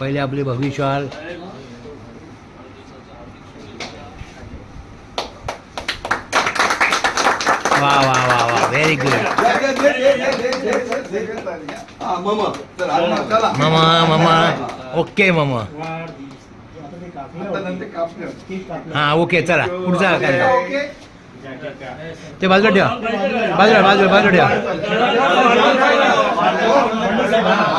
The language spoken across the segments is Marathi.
पहिले आपले भविष्याल वा वा वा वा. व्हेरी गुड मम मम. ओके मम. हा ओके चला. पुढचा कार्यक्रम. ते बाजूला ठेवा. बाजूला बाजूला बाजूला ठेवा.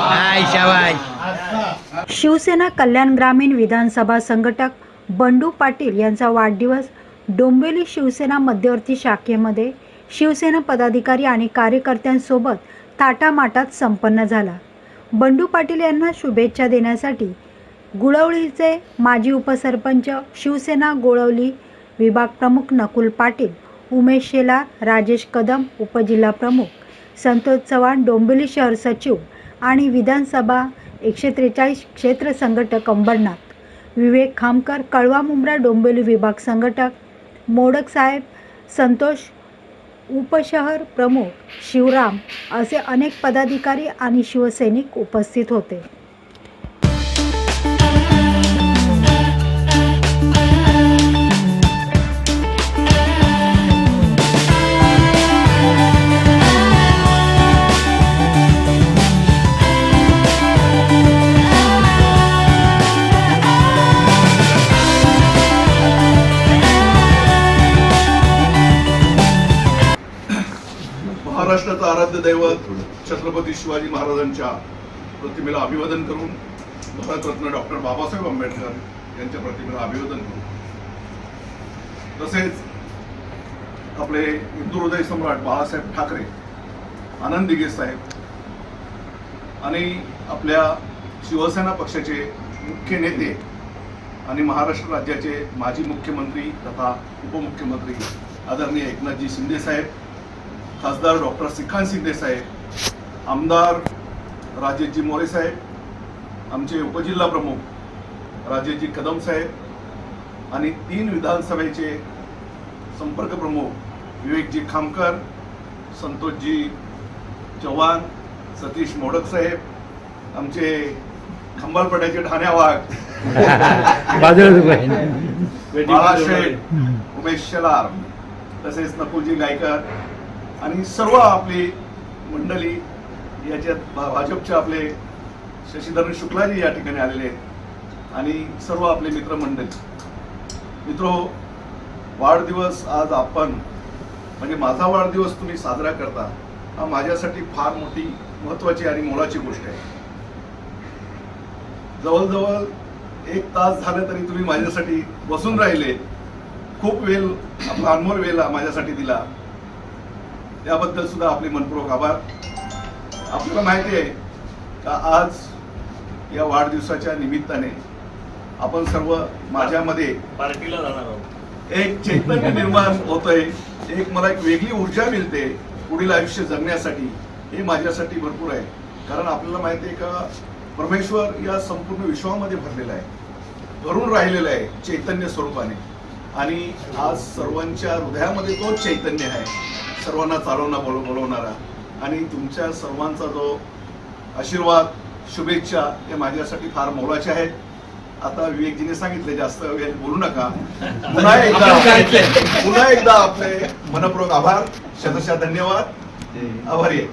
हाय शाबाश शिवसेना कल्याण ग्रामीण विधानसभा संघटक बंडू पाटील यांचा वाढदिवस डोंबिवली शिवसेना मध्यवर्ती शाखेमध्ये शिवसेना पदाधिकारी आणि कार्यकर्त्यांसोबत थाटामाटात संपन्न झाला. बंडू पाटील यांना शुभेच्छा देण्यासाठी गुळवलीचे माजी उपसरपंच शिवसेना गोळवली विभाग प्रमुख नकुल पाटील उमेश शेलार राजेश कदम उपजिल्हा प्रमुख संतोष चव्हाण डोंबिवली शहर सचिव आणि विधानसभा एकशे त्रेचाळीस क्षेत्र संघटक अंबरनाथ विवेक खामकर कळवा मुंब्रा डोंबिवली विभाग संघटक मोडक साहेब संतोष उपशहर प्रमुख शिवराम असे अनेक पदाधिकारी आणि शिवसैनिक उपस्थित होते. महाराष्ट्राचं आराध्य दैवत छत्रपती शिवाजी महाराजांच्या प्रतिमेला अभिवादन करून भारतरत्न डॉक्टर बाबासाहेब आंबेडकर यांच्या प्रतिमेला अभिवादन करून. तसेच आपले हिंदू हृदय सम्राट बाळासाहेब ठाकरे आनंद दिघे साहेब आणि आपल्या शिवसेना पक्षाचे मुख्य नेते आणि महाराष्ट्र राज्याचे माजी मुख्यमंत्री तथा उपमुख्यमंत्री आदरणीय एकनाथजी शिंदे साहेब खासदार डॉक्टर श्रीकांत शिंदे साहेब आमदार राजेशजी मोरे साहेब आमचे उपजिल्हा प्रमुख राजेशजी कदम साहेब आणि तीन विधानसभेचे संपर्क प्रमुख विवेकजी खामकर संतोषजी चव्हाण सतीश मोडक साहेब आमचे खंबालपट्याचे ठाण्या वाघ बाळाशेठ उमेश शेलार तसेच नकुलजी गायकर आणि सर्व आपली मंडळी याच्यात भा- भाजपचे आपले शशीधरण शुक्लाजी या ठिकाणी आलेले आहेत. आणि सर्व आपले मित्रमंडळी. मित्रो वाढदिवस आज आपण म्हणजे माझा वाढदिवस तुम्ही साजरा करता हा माझ्यासाठी फार मोठी महत्वाची आणि मोलाची गोष्ट आहे. जवळजवळ एक तास झालं तरी तुम्ही माझ्यासाठी बसून राहिले. खूप वेळ आपला अनमोल वेळ माझ्यासाठी दिला. त्याबद्दल सुद्धा आपले मनपूर्वक आभार. आपल्याला माहिती आहे का आज या वाढदिवसाच्या निमित्ताने आपण सर्व माझ्यामध्ये पार्टीला जाणार आहोत. एक चैतन्य निर्माण होतंय एक मला एक वेगळी ऊर्जा मिळते पुढील आयुष्य जगण्यासाठी हे माझ्यासाठी भरपूर आहे. कारण आपल्याला माहिती आहे का परमेश्वर या संपूर्ण विश्वामध्ये भरलेला आहे. भरून राहिलेला आहे चैतन्य स्वरूपाने. आणि आज सर्वांच्या हृदयामध्ये तो चैतन्य आहे. सर्वांना चालवणा बोल बोलवणारा. आणि तुमच्या सर्वांचा जो आशीर्वाद शुभेच्छा हे माझ्यासाठी फार मोलाचे आहेत. आता विवेकजीने सांगितले जास्त वेळ बोलू नका. पुन्हा एकदा पुन्हा एकदा आपले मनपूर्वक आभार. शतशः धन्यवाद. आभारी आहे.